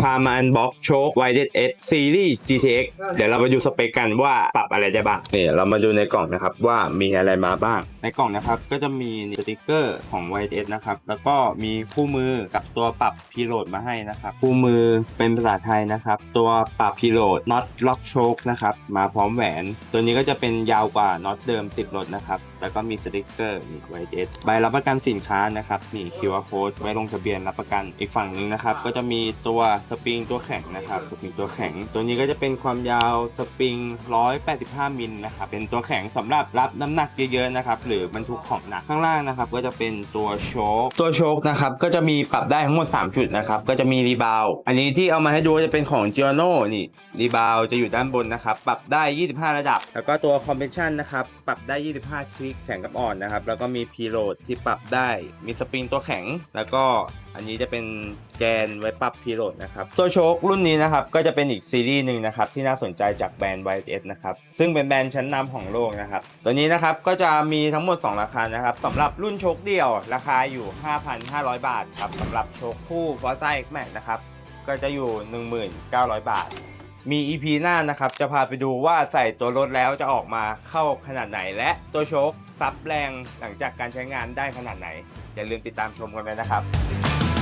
พามาอันบ็อกโชค YZS Series GTX เดี๋ยวเราไปดูสเปคกันว่าปรับอะไรได้บ้างนี่เรามาดูในกล่องนะครับว่ามีอะไรมาบ้าง ในกล่องนะครับก็จะมีสติกเกอร์ของ YZS นะครับแล้วก็มีคู่มือกับตัวปรับพีโหลดมาให้นะครับคู่มือเป็นภาษาไทยนะครับตัวปรับพีโหลดน็อตล็อกโชคนะครับมาพร้อมแหวน ตัวนี้ก็จะเป็นยาวกว่าน็อตเดิมติดรถนะครับแล้วก็มีสติกเกอร์มี YZS ใบรับประกันสินค้านะครับมี QR code ไว้ลงทะเบียนรับประกันอีกฝั่งหนึงนะครับก็จะมีตัวสปริงตัวแข็งนะครับสปริงตัวแข็ง ตัวนี้ก็จะเป็นความยาวสปริง 185 มิลนะครับเป็นตัวแข็งสำหรับรับน้ำหนักเยอะๆนะครับหรือบรรทุกของหนักข้างล่างนะครับก็จะเป็นตัวโชคตัวโชคนะครับก็จะมีปรับได้ทั้งหมด 3 จุดนะครับก็จะมีรีบาวอันนี้ที่เอามาให้ดูจะเป็นของ g i o n o นี่รีบาวจะอยู่ด้านบนนะครับปรับได้ 25 ระดับ แล้วก็ตัวคอมเพรสชันนะครับปรับได้ 25 คลิกแข็งกับอ่อนนะครับแล้วก็มีพีโหลดที่ปรับได้มีสปริงตัวแข็ง แล้วก็อันนี้จะเป็นแกนไว้ปรับพีโหลดนะครับตัวโชครุ่นนี้นะครับก็จะเป็นอีกซีรีส์หนึ่งนะครับที่น่าสนใจจากแบรนด์ YS นะครับซึ่งเป็นแบรนด์ชั้นนำของโลกนะครับตัวนี้นะครับก็จะมีทั้งหมด 2 ราคานะครับสำหรับรุ่นโชคเดี่ยว ราคาอยู่ 5,500 บาทครับสำหรับโชคคู่ Forza X Max นะครับก็จะอยู่ 1,900 บาทมี EP หน้านะครับ จะพาไปดูว่าใส่ตัวรถแล้วจะออกมาเข้าขนาดไหน และตัวโชคซับแรงหลังจากการใช้งานได้ขนาดไหน อย่าลืมติดตามชมกันไว้นะครับ